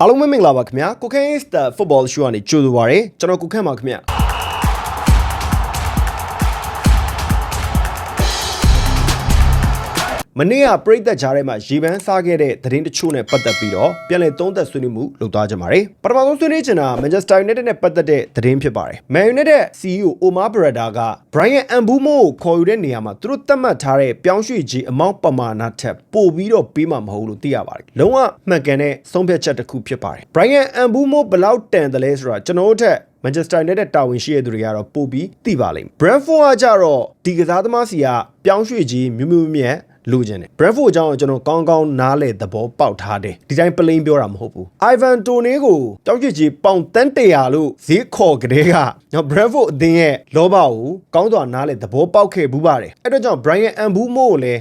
အားလုံးပဲမင်္ဂလာပါခင်ဗျာကိုခန့် is the football show ကနေကြိုဆိုပါရစေကျွန်တော်ကိုခန့်ပါခင်ဗျာ မနေ့ကပြည်သက်ကြားထဲမှာရေပန်းစားခဲ့တဲ့သတင်းတချို့နဲ့ပတ်သက်ပြီးတော့ပြန်လည်သုံးသပ်ဆွေးနွေးမှုလုပ်သွားကြပါမယ်ပထမဆုံးဆွေးနွေးချင်တာ Manchester United နဲ့ပတ်သက်တဲ့သတင်းဖြစ်ပါတယ် Man United CEO Omar Berada က Brian Mbeumo ကိုခေါ်ယူတဲ့နေရာမှာသူတို့သတ်မှတ်ထားတဲ့ပြောင်းရွှေ့ခြင်းအမောင့်ပမာဏထက်ပိုပြီးတော့ပေးမှာမဟုတ်လို့သိရပါတယ်လုံးဝမှန်ကန်တဲ့ဆုံးဖြတ်ချက်တစ်ခုဖြစ်ပါတယ် Brian Mbeumo ဘယ်လောက်တန်တယ်လဲဆိုတာကျွန်တော်တို့ထက် Manchester United တာဝန်ရှိတဲ့သူတွေကတော့ပို့ပြီးသိပါလိမ့်မယ် Brentford ကကြတော့ဒီကစားသမားစီကပြောင်းရွှေ့ခြင်းမြူးမြူးမြတ် လိုချင်တယ် Brentford အကြောင်းကိုကျွန်တော်ကောင်းကောင်းနားလည်သဘောပေါက်ထားတယ်ဒီတိုင်းပလိန်ပြောတာမဟုတ်ဘူး Ivan Toney ကိုတောက်ချစ်ကြီးပေါင်တန်းတရာလို့ဈေးခေါ်ကလေးကကျွန်တော် Brentford အသင်းရဲ့လောဘကိုကောင်းစွာနားလည်သဘောပေါက်ခဲ့ဘူးပါတယ်အဲ့တော့ကြောင့် Brian Mbeumo ကိုလည်း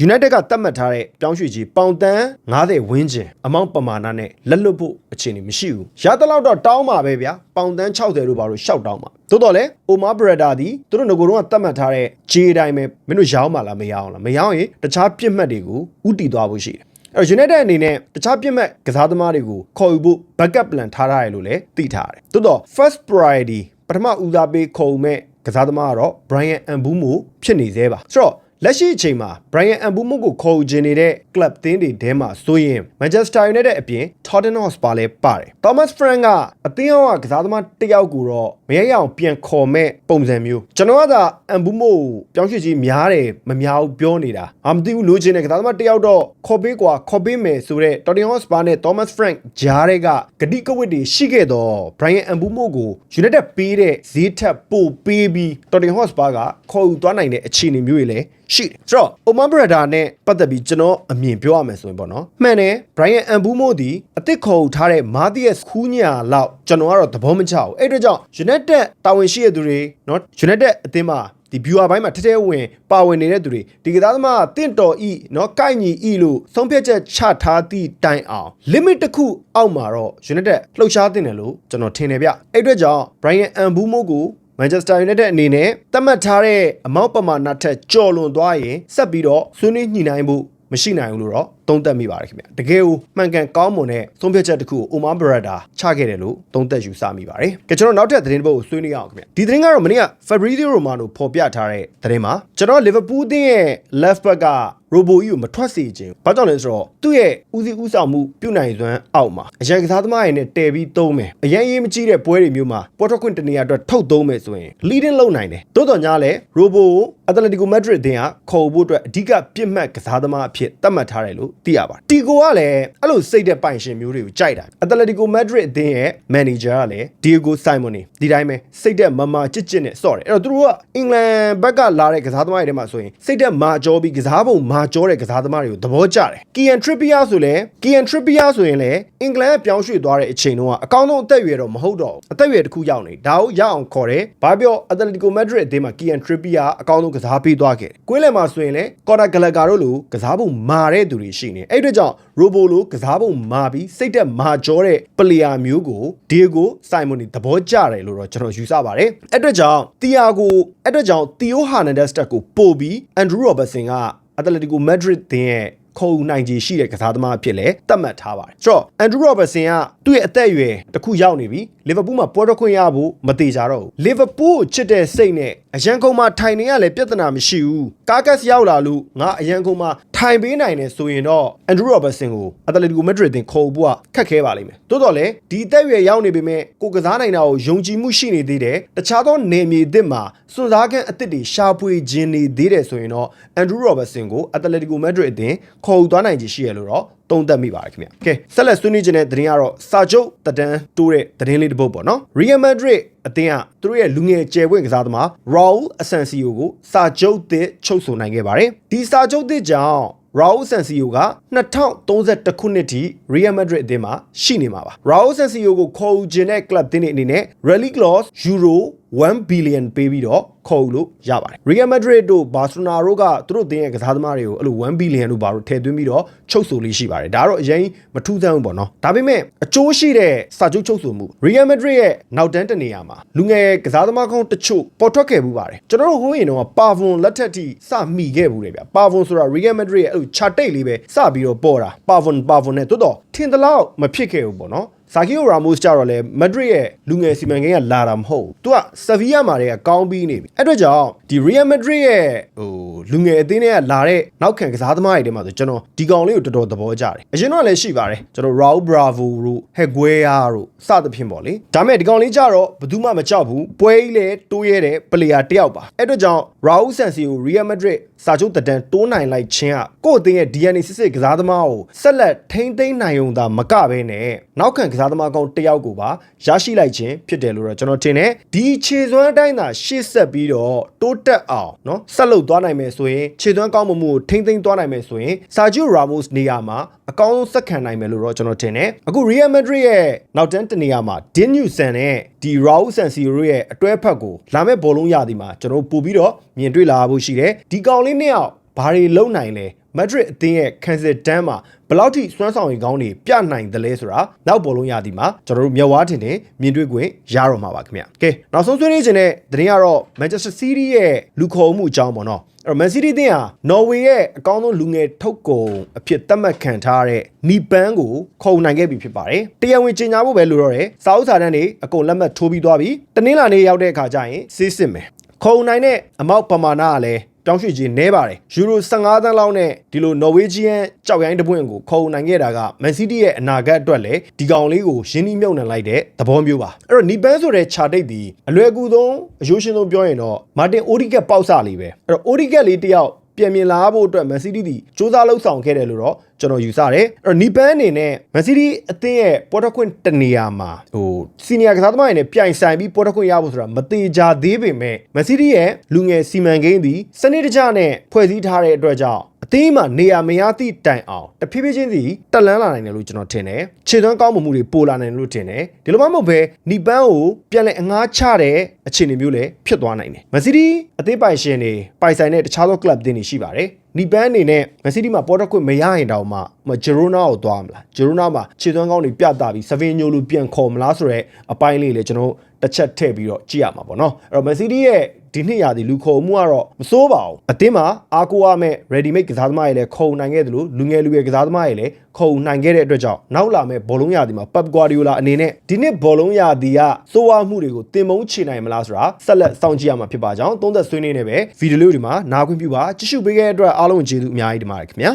United ကတတ်မှတ်ထားတဲ့ပြောင်းရွှေ့ကြီးပေါင်တန်း90ဝန်းကျင်အမောင့်ပမာဏနဲ့လက်လွတ်ဖို့အခြေအနေမရှိဘူးရသလောက်တော့တောင်းပါပဲဗျာပေါင်တန်း60လို့ပါလို့ရှောက်တောင်းပါသို့တော်လည်း Omar Berada ဒီသူတို့ငကိုတော့တတ်မှတ်ထားတဲ့ဂျေတိုင်းပဲမင်းတို့ရောင်းပါလားမရောင်းလားမရောင်းရင်တခြားပြစ်မှတ်တွေကိုဥတီသွားဖို့ရှိတယ်အဲ့တော့ United အနေနဲ့တခြားပြစ်မှတ်ကစားသမားတွေကိုခေါ်ယူဖို့ backup plan ထားထားရလို့လည်းသိထားတယ်သို့တော့ first priority ပထမဦးစားပေးခေါ်ယူမဲ့ကစားသမားကတော့ Brian Mbeumo ဖြစ်နေသေးပါဆိုတော့ လက်ရှိအချိန်မှာ Brian Mbeumo ကိုခေါ်ယူခြင်းနေတဲ့ club သင်းတွေထဲမှာဆိုရင် Manchester United အပြင် Tottenham Hotspur လည်းပါတယ် Thomas Frank ကအသင်းအောင်ကကစားသမားတစ်ယောက်ကိုတော့မရရအောင်ပြန်ခေါ်မဲ့ပုံစံမျိုးကျွန်တော်ကသာ Mbeumo ကိုပြောင်းရွှေ့ကြီးများတယ်မများဘူးပြောနေတာအာမသိဘူးလိုချင်တဲ့ကစားသမားတစ်ယောက်တော့ခေါ်ပေးကွာခေါ်ပေးမယ်ဆိုတော့ Tottenham Hotspur နဲ့ Thomas Frank ဂျားတွေကဂတိကဝတ်တွေရှိခဲ့တော့ Brian Mbeumo ကို United ပေးတဲ့ဈေးထက်ပိုပေးပြီး Tottenham Hotspur ကခေါ်ယူသွားနိုင်တဲ့အခြေအနေမျိုးတွေလည်းရှိတယ်ဆိုတော့ Oman Brada နဲ့ပတ်သက်ပြီးကျွန်တော်အမြင်ပြောရမယ်ဆိုရင်ပေါ့နော်မှန်တယ် Brian Mbeumo ဒီအစ်စ်ခေါ်ယူထားတဲ့ Matthias Cunha လောက်ကျွန်တော်ကတော့သဘောမကျဘူးအဲ့အတွက်ကြောင့် United တာဝန်ရှိတဲ့သူတွေနော် United အသင်းမှာဒီ viewer ဘိုင်းမှာထဲထဲဝင်ပါဝင်နေတဲ့သူတွေဒီကစားသမားကတင့်တော်ဤเนาะကိုက်ညီဤလို့ဆုံးဖြတ်ချက်ချထားသည့်တိုင်အောင် limit တစ်ခုအောက်မှာတော့ United လှုပ်ရှားတင်တယ်လို့ကျွန်တော်ထင်တယ်ဗျအဲ့အတွက်ကြောင့် Brian Mbeumo ကို Manchester United အနေနဲ့သတ်မှတ်ထားတဲ့အမောက်ပမာဏထက်ကျော်လွန်သွားရင်ဆက်ပြီးတော့ဆွေးနွေးညှိနှိုင်းဖို့မရှိနိုင်ဘူးလို့တော့သုံးသပ်မိပါတယ်ခင်ဗျတကယ်ကိုမှန်ကန်ကောင်းမွန်တဲ့သုံးဖြတ်ချက်တစ်ခုကို Omar Berada ချခဲ့တယ်လို့သုံးသပ်ယူဆမိပါတယ်ကဲကျွန်တော်နောက်ထပ်သတင်းတစ်ပုဒ်ကိုဆွေးနွေးအောင်ခင်ဗျဒီသတင်းကတော့မနေ့က Fabrizio Romano ဖော်ပြထားတဲ့သတင်းမှာကျွန်တော် Liverpool တင်းရဲ့ left back ကရိုဘိုကြီးကိုမထွက်စေခြင်းဘာကြောင့်လဲဆိုတော့သူ့ရဲ့ဦးစီးဦးဆောင်မှုပြုနိုင်စွမ်းအောက်မှာအရန်ကစားသမားတွေနဲ့တည်ပြီးသုံးမယ်အရန်ရေးမကြီးတဲ့ပွဲတွေမျိုးမှာပေါ်ထွက်ခွင့်တနေရာအတွက်ထုတ်သုံးမယ်ဆိုရင် leading လုပ်နိုင်တယ်တိုးတော်ညာလဲရိုဘိုကို Atletico Madrid အသင်းကခေါ်ဖို့အတွက်အဓိကပြစ်မှတ်ကစားသမားအဖြစ်သတ်မှတ်ထားတယ်လို့သိရပါတယ်တီကိုကလည်းအဲ့လိုစိတ်တဲ့ပိုင်ရှင်မျိုးတွေကိုကြိုက်တာ Atletico Madrid အသင်းရဲ့ manager ကလည်း Diego Simeone ဒီတိုင်းပဲစိတ်တဲ့မမာကြစ်ကြစ်နဲ့ဆော့တယ်အဲ့တော့သူတို့ကအင်္ဂလန်ဘက်ကလာတဲ့ကစားသမားတွေထဲမှာဆိုရင်စိတ်တဲ့မာကြောပြီးကစားပုံမာကြောတဲ့ကစားသမားတွေကိုသဘောကျတယ် Kian Trippier ဆိုလဲ Kian Trippier ဆိုရင်လည်းအင်္ဂလန်ကပြောင်းရွှေ့သွားတဲ့အချိန်တုန်းကအကောင်းဆုံးအသက်အရွယ်တော့မဟုတ်တော့ဘူးအသက်အရွယ်တစ်ခုရောက်နေဒါကိုရအောင်ခေါ်တယ်ဘာပြော Atletico Madrid အသင်းမှာ Kian Trippier အကောင်းဆုံးကစားပေးသွားခဲ့တယ်ကွင်းလယ်မှာဆိုရင်လည်း Conor Gallagher တို့လိုကစားပုံမာတဲ့သူတွေရှိနေအဲ့အတွက်ကြောင့် Robo လိုကစားပုံမာပြီးစိတ်သက်မာကြောတဲ့ player မျိုးကို Diego Simeone သဘောကျတယ်လို့တော့ကျွန်တော်ယူဆပါတယ်အဲ့အတွက်ကြောင့် Thiago အဲ့အတွက်ကြောင့် Theo Hernandez တက်ကိုပို့ပြီး Andrew Robertson က Atletico Madrid တင်းရဲ့ခေါ်ယူနိုင်ခြေရှိတဲ့ကစားသမားအဖြစ်လဲသတ်မှတ်ထားပါတယ်ဆိုတော့ Andrew Robertson ကသူ့ရဲ့အသက်အရွယ်တစ်ခုရောက်နေပြီလီဗာပူးမှာပွဲတော်ခွင့်ရဖို့မသေးကြတော့ဘူးလီဗာပူးကိုချစ်တဲ့စိတ်နဲ့အရန်ကုန်မှာထိုင်နေရလဲပြဿနာမရှိဘူးကားကတ်ရောက်လာလို့ငါအရန်ကုန်မှာ ထိုင်ပေးနိုင်တယ်ဆိုရင်တော့ Andrew Robertson ကို Atletico Madrid တင်ခေါ်ဖို့ကခက်ခဲပါလိမ့်မယ်တိုးတော့လေဒီအသက်အရွယ်ရောက်နေပေမဲ့ကိုကစားနိုင်တာကိုယုံကြည်မှုရှိနေသေးတယ်တခြားသောနေမြေအသစ်မှာစွန့်စားခန်းအသစ်တွေရှာဖွေခြင်းနေသေးတယ်ဆိုရင်တော့ Andrew Robertson ကို Atletico Madrid အတင်ခေါ်ယူသွားနိုင်ခြေရှိရလို့တော့သုံးသပ်မိပါတယ်ခင်ဗျ။ကဲဆက်လက်ဆွေးနွေးခြင်းတဲ့သတင်းကတော့စာချုပ်တဒန်းတိုးတဲ့သတင်းလေးတစ်ပုဒ်ပေါ့နော်။ Real Madrid အသင်းကသူတို့ရဲ့လူငယ်ကျယ်ပွင့်ကစားသမား Raul Asensio ကိုစာချုပ်သစ်ချုပ်ဆိုနိုင်ခဲ့ပါတယ်။ဒီစာချုပ်သစ်ကြောင့် Raul Sancio က2031ခုနှစ်ထိ Real Madrid အသင်းမှာရှိနေမှာပါ။ Raul Sancio ကိုခေါ်ယူခြင်းတဲ့ club တင်းတွေအနေနဲ့ Rally Clause Euro 1 billion ပေးပြီးတော့ခေါ်ယူလို့ရပါတယ်။ Real Madrid တို့ Barcelona တို့ကသူတို့တင်းရဲ့ကစားသမားတွေကိုအဲ့လို1 billion တို့ဘာလို့ထည့်သွင်းပြီးတော့ချုပ်ဆိုလေးရှိပါတယ်။ဒါကတော့အရင်မထူးဆန်းဘူးပေါ့နော်။ဒါပေမဲ့အကျိုးရှိတဲ့စာချုပ်ချုပ်ဆိုမှု Real Madrid ရဲ့နောက်တန်းတနေရာမှာလူငယ်ကစားသမားကောင်းတချို့ပေါ်ထွက်ခဲ့မှုပါတယ်။ကျွန်တော်တို့ဟိုးရင်တော့ပါဗွန်လက်ထက်ထိစမိခဲ့ဘူးလေဗျာ။ပါဗွန်ဆိုတာ Real Madrid ရဲ့အဲ့လို chart လေးပဲစပြီးတော့ပေါ်တာ။ပါဗွန်ပါဗွန်နဲ့တိုးတော့ထင်သလောက်မဖြစ်ခဲ့ဘူးပေါ့နော်ဆာကီယိုရာမို့စ်ကြတော့လေမက်ဒရစ်ရဲ့လူငယ်စီမံကိန်းကလာတာမဟုတ်ဘူး။ तू ကဆဗီးယားမှာတည်းကကောင်းပြီးနေပြီ။အဲ့အတွက်ကြောင့်ဒီရီယယ်မက်ဒရစ်ရဲ့ဟိုလူငယ်အသင်းတွေကလာတဲ့နောက်ခံကစားသမားတွေထဲမှာဆိုကျွန်တော်ဒီကောင်လေးကိုတော်တော်သဘောကျတယ်။အရင်တော့လည်းရှိပါတယ်။ကျွန်တော် Raul Bravo တို့ Higuera တို့စသဖြင့်ပေါ့လေ။ဒါပေမဲ့ဒီကောင်လေးကြတော့ဘယ်သူမှမကြောက်ဘူး။ပွဲကြီးလည်းတိုးရဲတဲ့ပလေယာတစ်ယောက်ပါ။အဲ့အတွက်ကြောင့် Raul Sancio Real Madrid စာချုပ်တက်တန်းတိုးနိုင်လိုက်ခြင်းကကိုယ့်အသင်းရဲ့ DNA စစ်စစ်ကစားသမားကိုဆက်လက်ထိမ့်သိမ်းနိုင်ုံရုံသာမကဘဲနဲ့နောက်ခံကစားသမားကောင်းတယောက်ကိုပါရရှိလိုက်ခြင်းဖြစ်တယ်လို့တော့ကျွန်တော်ထင်တယ်ဒီခြေစွမ်းတိုင်းသာရှေ့ဆက်ပြီးတော့တိုးတက်အောင်နော်ဆက်လုပ်သွားနိုင်မယ်ဆိုရင်ခြေစွမ်းကောင်းမှုကိုထိမ့်သိမ်းသွားနိုင်မယ်ဆိုရင်ဆာဂျီယိုရာမို့စ်နေရာမှာအကောင်းဆုံးဆက်ခံနိုင်မယ်လို့တော့ကျွန်တော်ထင်တယ်အခု Real Madrid ရဲ့နောက်တန်းတနေရာမှာ Dean Newson နဲ့ဒီ Raul Sanziro ရဲ့အတွဲဖက်ကိုလာမဲ့ဘောလုံးရာသီမှာကျွန်တော်ပို့ပြီးတော့မြင်တွေ့လာဖို့ရှိတယ်ဒီကောင်လေးနှစ်ယောက်ဘာတွေလုံနိုင်လဲ မက်ဒရစ်အသင်းရဲ့ခံစစ်တန်းမှာဘယ်လောက်ထိစွမ်းဆောင်ရည်ကောင်းတွေပြနိုင်သလဲဆိုတာနောက်ဘောလုံးရသည်မှာကျွန်တော်တို့မျက်ဝါးထင်ထင်မြင်တွေ့ခွင့်ရတော့မှာပါခင်ဗျ။ကဲနောက်ဆုံးဆွေးနွေးခြင်းတဲ့သတင်းကတော့ Manchester City ရဲ့လူခေါ်မှုအကြောင်းပေါ့နော်။အဲ့တော့ Man City အသင်းဟာ Norway ရဲ့အကောင်းဆုံးလူငယ်ထုတ်ကုန်အဖြစ်သတ်မှတ်ခံထားတဲ့နီပန်းကိုခုံနိုင်ခဲ့ပြီဖြစ်ပါတယ်။တရားဝင်ကြေညာဖို့ပဲလိုတော့တယ်။စာအုပ်စာတမ်းတွေအကုန်လက်မှတ်ထိုးပြီးသွားပြီ။တနင်္လာနေ့ရောက်တဲ့အခါကျရင်စစ်စစ်မယ်။ခုံနိုင်တဲ့အမောက်ပမာဏကလည်း ပြောင်းရွှေ့ခြင်းနဲပါတယ်ယူရို15သန်းလောက်နဲ့ဒီလိုနော်ဝေးဂျီယန်ကြောက်ရိုင်းတစ်ပွင့်ကိုခုံနိုင်ခဲ့တာကမန်စီးတီးရဲ့အနာဂတ်အတွက်လည်းဒီကောင်လေးကိုရင်းနှီးမြှုပ်နှံလိုက်တဲ့သဘောမျိုးပါအဲ့တော့နီပန်းဆိုတဲ့ခြာတိတ်ဒီအလွယ်ကူဆုံးအယိုးရှင်းဆုံးပြောရင်တော့မာတင်အိုဒီကက်ပေါက်စလေးပဲအဲ့တော့အိုဒီကက်လေးတယောက်ပြန်မြင်လာဖို့အတွက်မန်စီးတီးဒီစူးစမ်းလှုပ်ဆောင်ခဲ့တယ်လို့တော့ ကျွန်တော်ယူဆတယ်အဲ့တော့နီပန်းအနေနဲ့မန်စီးတီးအသင်းရဲ့ပေါ်တက်ခွင့်တနေရာမှာဟိုစီနီယာကစားသမားတွေနဲ့ပြိုင်ဆိုင်ပြီးပေါ်တက်ခွင့်ရဖို့ဆိုတာမသေးကြသေးပေမဲ့မန်စီးတီးရဲ့လူငယ်စီမံကိန်းသည်စနစ်တကျနဲ့ဖွဲ့စည်းထားတဲ့အတွက်ကြောင့်အသင်းမှာနေရာမရသည့်တိုင်အောင်တဖြည်းဖြည်းချင်းစီတက်လန်းလာနိုင်တယ်လို့ကျွန်တော်ထင်တယ်ခြေသွမ်းကောင်းမှုမှုတွေပိုလာနိုင်တယ်လို့ထင်တယ်ဒီလိုမှမဟုတ်ပဲနီပန်းကိုပြန်လဲအငားချတဲ့အခြေအနေမျိုးလည်းဖြစ်သွားနိုင်တယ်မန်စီးတီးအသင်းပိုင်ရှင်တွေပိုင်ဆိုင်တဲ့တခြားသောကလပ်အသင်းတွေရှိပါတယ် နီပန်းအနေနဲ့မန်စီးတီးမှာပေါ်တက်ခွင့်မရရင်တောင်မှမဂျီရိုနာကိုသွားမလားဂျီရိုနာမှာခြေသွမ်းကောင်းတွေပြတာပြီးဆဗင်ညိုလိုပြန်ခေါ်မလားဆိုတော့အပိုင်းလေးလေကျွန်တော် တစ်ချက်ထည့်ပြီးတော့ကြည့်ရမှာပေါ့နော်အဲ့တော့မန်စီးတီးရဲ့ဒီနှစ်ရာသီလူခေါ်မှုကတော့မစိုးပါဘူးအတင်းမှာအားကိုးရမဲ့ ready made ကစားသမားတွေလည်းခုံနိုင်ခဲ့တယ်လို့လူငယ်လူငယ်ကစားသမားတွေလည်းခုံနိုင်ခဲ့တဲ့အတွက်ကြောင့်နောက်လာမဲ့ဘောလုံးရာသီမှာ Pep Guardiola အနေနဲ့ဒီနှစ်ဘောလုံးရာသီကစိုးဝါမှုတွေကိုတင်မုံချနိုင်မလားဆိုတာဆက်လက်စောင့်ကြည့်ရမှာဖြစ်ပါကြောင်းသုံးသက်ဆွေးနွေးနေပဲဗီဒီယိုလေးဒီမှာနားခွင့်ပြုပါကြည့်ရှုပေးခဲ့တဲ့အတွက်အားလုံးကျေးဇူးအများကြီးတင်ပါတယ်ခင်ဗျာ